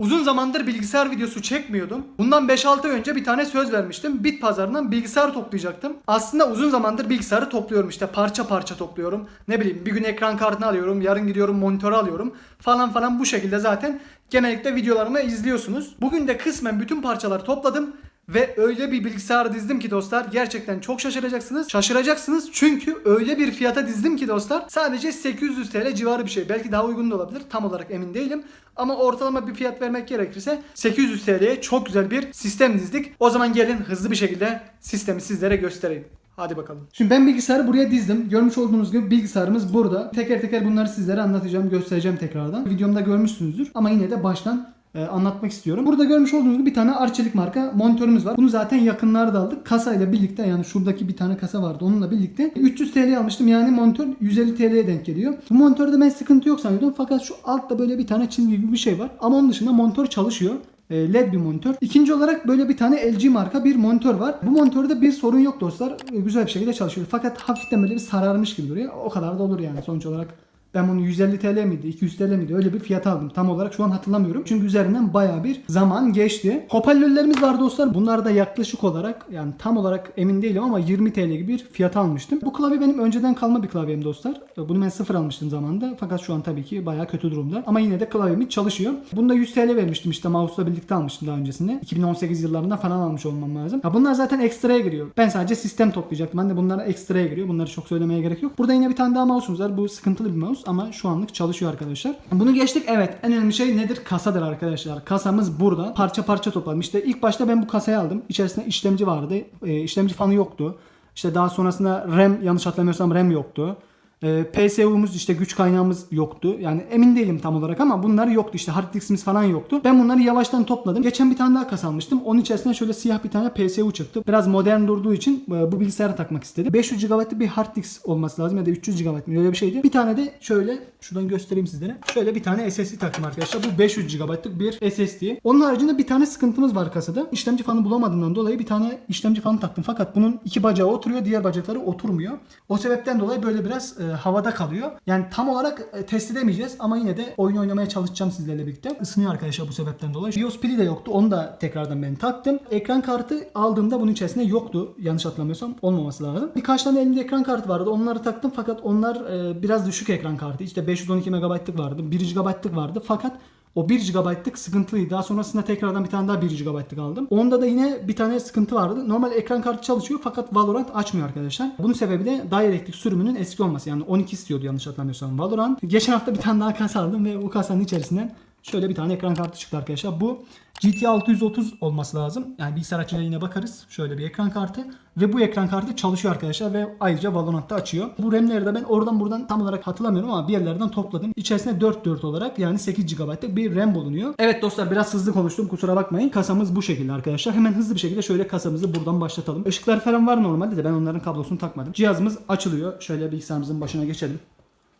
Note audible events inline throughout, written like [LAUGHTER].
Uzun zamandır bilgisayar videosu çekmiyordum. Bundan 5-6 ay önce bir tane söz vermiştim. Bit pazarından bilgisayar toplayacaktım. Aslında uzun zamandır bilgisayarı topluyorum işte parça parça topluyorum. Ne bileyim bir gün ekran kartını alıyorum, yarın gidiyorum monitörü alıyorum falan falan bu şekilde zaten genellikle videolarımı izliyorsunuz. Bugün de kısmen bütün parçaları topladım. Ve öyle bir bilgisayar dizdim ki dostlar gerçekten çok şaşıracaksınız. Şaşıracaksınız çünkü öyle bir fiyata dizdim ki dostlar sadece 800 TL civarı bir şey. Belki daha uygun da olabilir tam olarak emin değilim. Ama ortalama bir fiyat vermek gerekirse 800 TL'ye çok güzel bir sistem dizdik. O zaman gelin hızlı bir şekilde sistemi sizlere göstereyim. Hadi bakalım. Şimdi ben bilgisayarı buraya dizdim. Görmüş olduğunuz gibi bilgisayarımız burada. Teker teker bunları sizlere anlatacağım, göstereceğim tekrardan. Videomda görmüşsünüzdür ama yine de baştan e, anlatmak istiyorum. Burada görmüş olduğunuz gibi bir tane Arçelik marka monitörümüz var. Bunu zaten yakınlarda aldık. Kasayla birlikte yani şuradaki bir tane kasa vardı. Onunla birlikte 300 TL almıştım. Yani monitör 150 TL'ye denk geliyor. Bu monitörde ben sıkıntı yok sanıyordum. Fakat şu altta böyle bir tane çizgi gibi bir şey var. Ama onun dışında monitör çalışıyor. E, LED bir monitör. İkinci olarak böyle bir tane LG marka bir monitör var. Bu monitörde bir sorun yok dostlar. E, Güzel bir şekilde çalışıyor. Fakat hafiften böyle bir sararmış gibi duruyor. O kadar da olur yani sonuç olarak. Ben bunu 150 TL miydi, 200 TL miydi öyle bir fiyat aldım. Tam olarak şu an hatırlamıyorum. Çünkü üzerinden baya bir zaman geçti. Hoparlörlerimiz var dostlar. Bunlar da yaklaşık olarak yani tam olarak emin değilim ama 20 TL gibi bir fiyat almıştım. Bu klavye benim önceden kalma bir klavyem dostlar. Bunu ben sıfır almıştım zamanında. Fakat şu an tabii ki baya kötü durumda. Ama yine de klavyemiz çalışıyor. Bunda 100 TL vermiştim işte mouse'la birlikte almıştım daha öncesinde. 2018 yıllarında falan almış olmam lazım. Ya bunlar zaten ekstraya giriyor. Ben sadece sistem toplayacaktım. Ben de bunlar ekstraya giriyor. Bunları çok söylemeye gerek yok. Burada yine bir tane daha mouse'umuz var. Bu sıkıntılı bir mouse ama şu anlık çalışıyor arkadaşlar. Bunu geçtik. Evet en önemli şey nedir? Kasadır arkadaşlar. Kasamız burada. Parça parça topladım. İşte ilk başta ben bu kasayı aldım. İçerisinde işlemci vardı. E, işlemci fanı yoktu. İşte daha sonrasında RAM yanlış hatırlamıyorsam RAM yoktu. E, PSU'muz işte güç kaynağımız yoktu. Yani emin değilim tam olarak ama bunlar yoktu. İşte hard diskimiz falan yoktu. Ben bunları yavaştan topladım. Geçen bir tane daha kasa almıştım. Onun içerisinde şöyle siyah bir tane PSU çıktı. Biraz modern durduğu için e, bu bilgisayara takmak istedim. 500 GB'lık bir hard disk olması lazım ya da 300 GB mi öyle bir şeydi. Bir tane de şöyle şuradan göstereyim sizlere. Şöyle bir tane SSD taktım arkadaşlar. Bu 500 GB'lık bir SSD. Onun haricinde bir tane sıkıntımız var kasada. İşlemci fanı bulamadığımdan dolayı bir tane işlemci fanı taktım. Fakat bunun iki bacağı oturuyor, diğer bacakları oturmuyor. O sebepten dolayı böyle biraz e, havada kalıyor. Yani tam olarak e, test edemeyeceğiz ama yine de oyun oynamaya çalışacağım sizlerle birlikte. Isınıyor arkadaşlar bu sebepten dolayı. BIOS pili de yoktu. Onu da tekrardan ben taktım. Ekran kartı aldığımda bunun içerisinde yoktu. Yanlış hatırlamıyorsam olmaması lazım. Birkaç tane elimde ekran kartı vardı. Onları taktım fakat onlar e, biraz düşük ekran kartı. İşte 512 MB'lık vardı. 1 GB'lık vardı. Fakat o 1 GB'lık sıkıntılıydı. Daha sonrasında tekrardan bir tane daha 1 GB'lık aldım. Onda da yine bir tane sıkıntı vardı. Normal ekran kartı çalışıyor fakat Valorant açmıyor arkadaşlar. Bunun sebebi de DirectX sürümünün eski olması. Yani 12 istiyordu yanlış hatırlamıyorsam Valorant. Geçen hafta bir tane daha kasa aldım ve bu kasanın içerisinden şöyle bir tane ekran kartı çıktı arkadaşlar. Bu GT 630 olması lazım. Yani bilgisayar açınca bakarız. Şöyle bir ekran kartı. Ve bu ekran kartı çalışıyor arkadaşlar ve ayrıca Valorant'ta açıyor. Bu RAM'leri de ben oradan buradan tam olarak hatırlamıyorum ama bir yerlerden topladım. İçerisinde 4 4 olarak yani 8 GB'lık bir RAM bulunuyor. Evet dostlar biraz hızlı konuştum kusura bakmayın. Kasamız bu şekilde arkadaşlar. Hemen hızlı bir şekilde şöyle kasamızı buradan başlatalım. Işıklar falan var normalde de ben onların kablosunu takmadım. Cihazımız açılıyor. Şöyle bilgisayarımızın başına geçelim.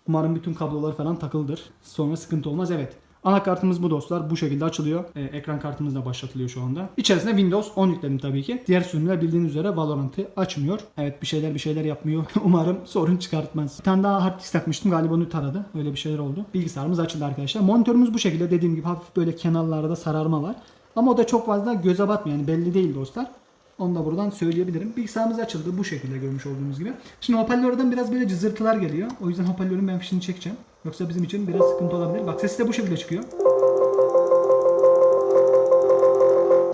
Umarım bütün kablolar falan takıldır. Sonra sıkıntı olmaz. Evet. Anakartımız bu dostlar. Bu şekilde açılıyor. Ee, ekran kartımız da başlatılıyor şu anda. İçerisinde Windows 10 yükledim tabii ki. Diğer sürümler bildiğiniz üzere Valorant'ı açmıyor. Evet bir şeyler bir şeyler yapmıyor. [LAUGHS] Umarım sorun çıkartmaz. Bir tane daha hard disk takmıştım. Galiba onu taradı. Öyle bir şeyler oldu. Bilgisayarımız açıldı arkadaşlar. Monitörümüz bu şekilde. Dediğim gibi hafif böyle kenarlarda sararma var. Ama o da çok fazla göze batmıyor. Yani belli değil dostlar. Onu da buradan söyleyebilirim. Bilgisayarımız açıldı bu şekilde görmüş olduğunuz gibi. Şimdi hoparlörden biraz böyle cızırtılar geliyor. O yüzden hoparlörün ben fişini çekeceğim. Yoksa bizim için biraz sıkıntı olabilir. Bak sesi de bu şekilde çıkıyor.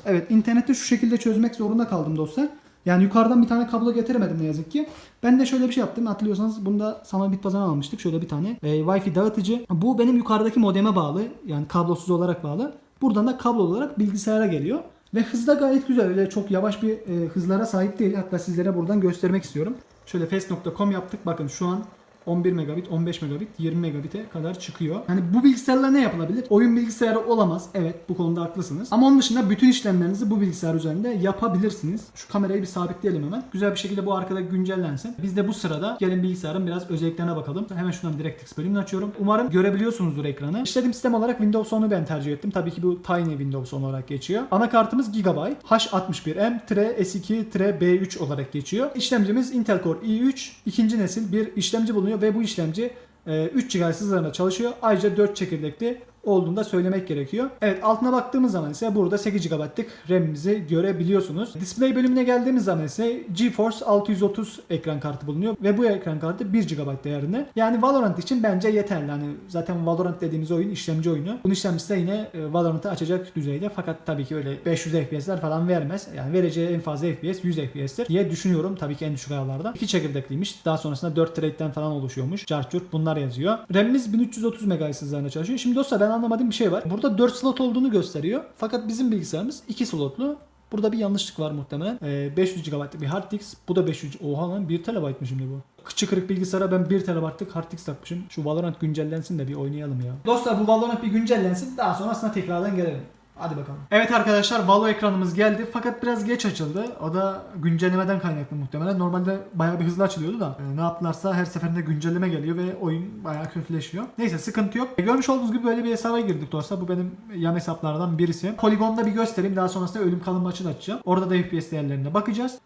Evet internette şu şekilde çözmek zorunda kaldım dostlar. Yani yukarıdan bir tane kablo getiremedim ne yazık ki. Ben de şöyle bir şey yaptım. Hatırlıyorsanız bunda sana bit pazarına almıştık. Şöyle bir tane e, Wi-Fi dağıtıcı. Bu benim yukarıdaki modeme bağlı. Yani kablosuz olarak bağlı. Buradan da kablo olarak bilgisayara geliyor. Ve hızda gayet güzel. Öyle çok yavaş bir e, hızlara sahip değil. Hatta sizlere buradan göstermek istiyorum. Şöyle fast.com yaptık. Bakın şu an 11 megabit, 15 megabit, 20 megabit'e kadar çıkıyor. Hani bu bilgisayarla ne yapılabilir? Oyun bilgisayarı olamaz. Evet bu konuda haklısınız. Ama onun dışında bütün işlemlerinizi bu bilgisayar üzerinde yapabilirsiniz. Şu kamerayı bir sabitleyelim hemen. Güzel bir şekilde bu arkada güncellensin. Biz de bu sırada gelin bilgisayarın biraz özelliklerine bakalım. Hemen şuradan DirectX bölümünü açıyorum. Umarım görebiliyorsunuzdur ekranı. İşletim sistem olarak Windows 10'u ben tercih ettim. Tabii ki bu Tiny Windows 10 olarak geçiyor. Anakartımız Gigabyte. H61M-S2-B3 olarak geçiyor. İşlemcimiz Intel Core i3 ikinci nesil bir işlemci bulunuyor ve bu işlemci e, 3 GHz hızlarında çalışıyor. Ayrıca 4 çekirdekli olduğunu da söylemek gerekiyor. Evet altına baktığımız zaman ise burada 8 GB'lık RAM'imizi görebiliyorsunuz. Display bölümüne geldiğimiz zaman ise GeForce 630 ekran kartı bulunuyor ve bu ekran kartı 1 GB değerinde. Yani Valorant için bence yeterli. Hani zaten Valorant dediğimiz oyun işlemci oyunu. Bunun işlemcisi de yine e, Valorant'ı açacak düzeyde fakat tabii ki öyle 500 FPS'ler falan vermez. Yani vereceği en fazla FPS 100 FPS'tir diye düşünüyorum. Tabii ki en düşük ayarlarda. 2 çekirdekliymiş. Daha sonrasında 4 thread'den falan oluşuyormuş. Cartçurt bunlar yazıyor. RAM'imiz 1330 MHz hızlarında çalışıyor. Şimdi dostlar ben anlamadığım bir şey var. Burada 4 slot olduğunu gösteriyor. Fakat bizim bilgisayarımız 2 slotlu. Burada bir yanlışlık var muhtemelen. Ee, 500 GB'lık bir hard disk. Bu da 500. Oha lan 1 TB mı şimdi bu? Kıçı kırık bilgisayara ben 1 TB'lık hard disk takmışım. Şu Valorant güncellensin de bir oynayalım ya. Dostlar bu Valorant bir güncellensin. Daha sonrasında tekrardan gelelim. Hadi bakalım. Evet arkadaşlar Valo ekranımız geldi fakat biraz geç açıldı. O da güncellemeden kaynaklı muhtemelen. Normalde bayağı bir hızlı açılıyordu da e, ne yaptılarsa her seferinde güncelleme geliyor ve oyun bayağı kötüleşiyor. Neyse sıkıntı yok. E, görmüş olduğunuz gibi böyle bir hesaba girdik dostlar. Bu benim yan hesaplardan birisi. Poligonda bir göstereyim. Daha sonrasında ölüm kalım maçı da açacağım. Orada da FPS değerlerine bakacağız.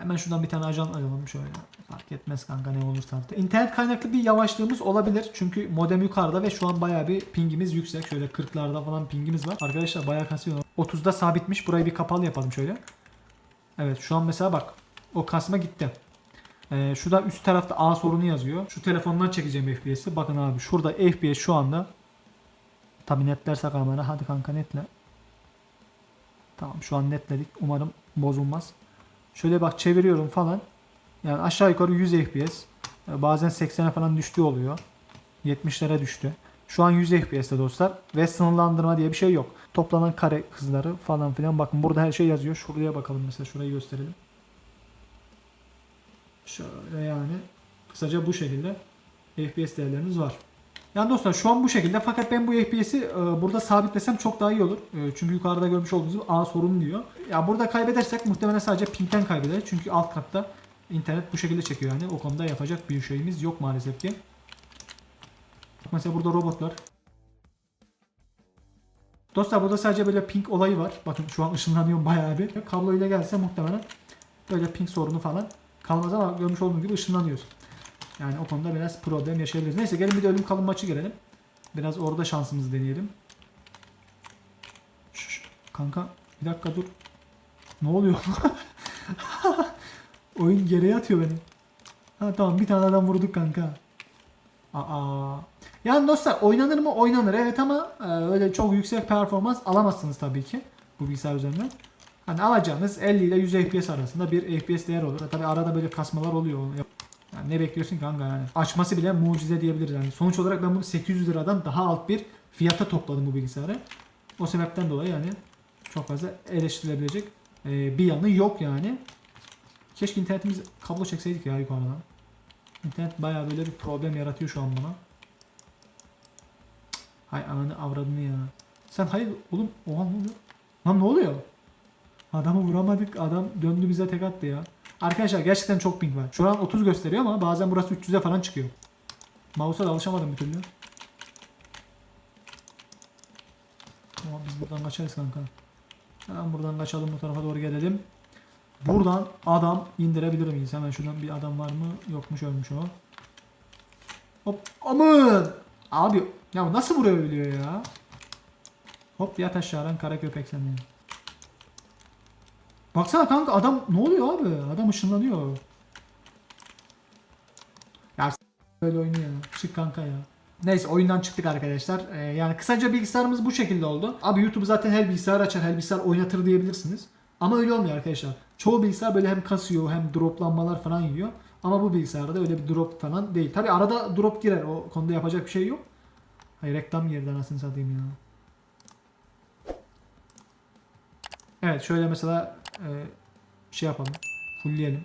Hemen şuradan bir tane ajan alalım şöyle. Fark etmez kanka ne olursa artık. İnternet kaynaklı bir yavaşlığımız olabilir. Çünkü modem yukarıda ve şu an bayağı bir pingimiz yüksek. Şöyle 40'larda falan pingimiz var. Arkadaşlar bayağı kasıyor. 30'da sabitmiş. Burayı bir kapalı yapalım şöyle. Evet şu an mesela bak. O kasma gitti. Ee, şurada üst tarafta A sorunu yazıyor. Şu telefondan çekeceğim FPS'i. Bakın abi şurada FPS şu anda. Tabi netlerse kamera. Hadi kanka netle. Tamam şu an netledik. Umarım bozulmaz. Şöyle bak çeviriyorum falan. Yani aşağı yukarı 100 FPS. Bazen 80'e falan düştüğü oluyor. 70'lere düştü. Şu an 100 FPS'te dostlar. Ve sınırlandırma diye bir şey yok. Toplanan kare hızları falan filan. Bakın burada her şey yazıyor. Şuraya bakalım mesela. Şurayı gösterelim. Şöyle yani. Kısaca bu şekilde FPS değerlerimiz var. Yani dostlar şu an bu şekilde fakat ben bu FPS'i e, burada sabitlesem çok daha iyi olur. E, çünkü yukarıda görmüş olduğunuz gibi A sorun diyor. Ya burada kaybedersek muhtemelen sadece pingten kaybederiz. Çünkü alt katta internet bu şekilde çekiyor yani. O konuda yapacak bir şeyimiz yok maalesef ki. Mesela burada robotlar. Dostlar burada sadece böyle ping olayı var. Bakın şu an ışınlanıyor bayağı bir. Kablo ile gelse muhtemelen böyle ping sorunu falan kalmaz ama görmüş olduğunuz gibi ışınlanıyoruz. Yani o konuda biraz problem yaşayabiliriz. Neyse gelin bir de ölüm kalım maçı gelelim. Biraz orada şansımızı deneyelim. Şş, kanka bir dakika dur. Ne oluyor? [LAUGHS] Oyun geriye atıyor beni. Ha tamam bir tane adam vurduk kanka. Aa. Yani dostlar oynanır mı? Oynanır evet ama e, öyle çok yüksek performans alamazsınız tabii ki bu bilgisayar üzerinden. Hani alacağınız 50 ile 100 FPS arasında bir FPS değer olur. Tabii arada böyle kasmalar oluyor. Yani ne bekliyorsun kanka yani? Açması bile mucize diyebiliriz yani. Sonuç olarak ben bunu 800 liradan daha alt bir fiyata topladım bu bilgisayarı. O sebepten dolayı yani çok fazla eleştirilebilecek e, bir yanı yok yani. Keşke internetimiz kablo çekseydik ya yukarıdan. İnternet bayağı böyle bir problem yaratıyor şu an bana. Hay ananı avradını ya. Sen hayır oğlum oha ne oluyor? Lan ne oluyor? Adamı vuramadık. Adam döndü bize tek attı ya. Arkadaşlar gerçekten çok ping var. Şu an 30 gösteriyor ama bazen burası 300'e falan çıkıyor. Mouse'a da alışamadım bir türlü. Ama biz buradan kaçarız kanka. Hemen buradan kaçalım bu tarafa doğru gelelim. Buradan adam indirebilir miyiz? Hemen şuradan bir adam var mı? Yokmuş ölmüş o. Hop aman! Abi ya nasıl vurabiliyor ya? Hop yat aşağıdan kara köpek sen benim. Baksana kanka adam ne oluyor abi? Adam ışınlanıyor. Ya böyle oynuyor. Çık kanka ya. Neyse oyundan çıktık arkadaşlar. Ee, yani kısaca bilgisayarımız bu şekilde oldu. Abi YouTube zaten her bilgisayar açar, her bilgisayar oynatır diyebilirsiniz. Ama öyle olmuyor arkadaşlar. Çoğu bilgisayar böyle hem kasıyor hem droplanmalar falan yiyor. Ama bu bilgisayarda öyle bir drop falan değil. Tabi arada drop girer. O konuda yapacak bir şey yok. Hayır reklam girdi anasını satayım ya. Evet şöyle mesela şey yapalım. Fullleyelim.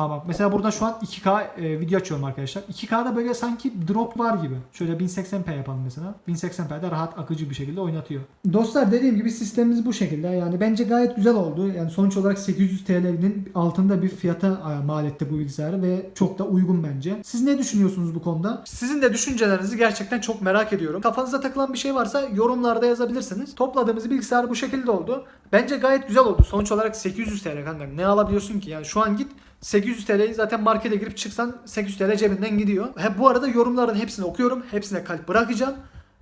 Aa bak mesela burada şu an 2K e, video açıyorum arkadaşlar. 2K'da böyle sanki drop var gibi. Şöyle 1080p yapalım mesela. 1080p'de rahat akıcı bir şekilde oynatıyor. Dostlar dediğim gibi sistemimiz bu şekilde. Yani bence gayet güzel oldu. Yani sonuç olarak 800 TL'nin altında bir fiyata e, mal etti bu bilgisayarı ve çok da uygun bence. Siz ne düşünüyorsunuz bu konuda? Sizin de düşüncelerinizi gerçekten çok merak ediyorum. Kafanıza takılan bir şey varsa yorumlarda yazabilirsiniz. Topladığımız bilgisayar bu şekilde oldu. Bence gayet güzel oldu. Sonuç olarak 800 TL kanka. Ne alabiliyorsun ki? Yani şu an git 800 TL'yi zaten markete girip çıksan 800 TL cebinden gidiyor. He, bu arada yorumların hepsini okuyorum. Hepsine kalp bırakacağım.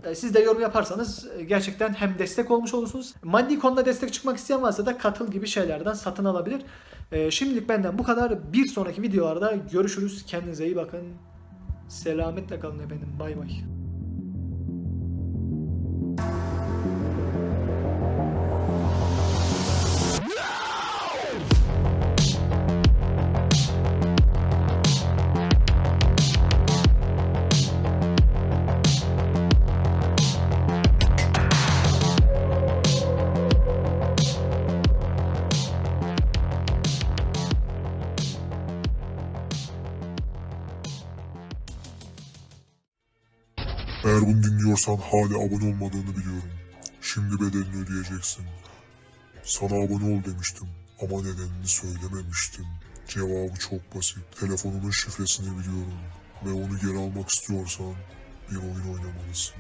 E, Siz de yorum yaparsanız e, gerçekten hem destek olmuş olursunuz. Maddi konuda destek çıkmak isteyen varsa da katıl gibi şeylerden satın alabilir. E, Şimdilik benden bu kadar. Bir sonraki videolarda görüşürüz. Kendinize iyi bakın. Selametle kalın efendim. Bay bay. Eğer bunu dinliyorsan hala abone olmadığını biliyorum. Şimdi bedelini ödeyeceksin. Sana abone ol demiştim ama nedenini söylememiştim. Cevabı çok basit. Telefonunun şifresini biliyorum ve onu geri almak istiyorsan bir oyun oynamalısın.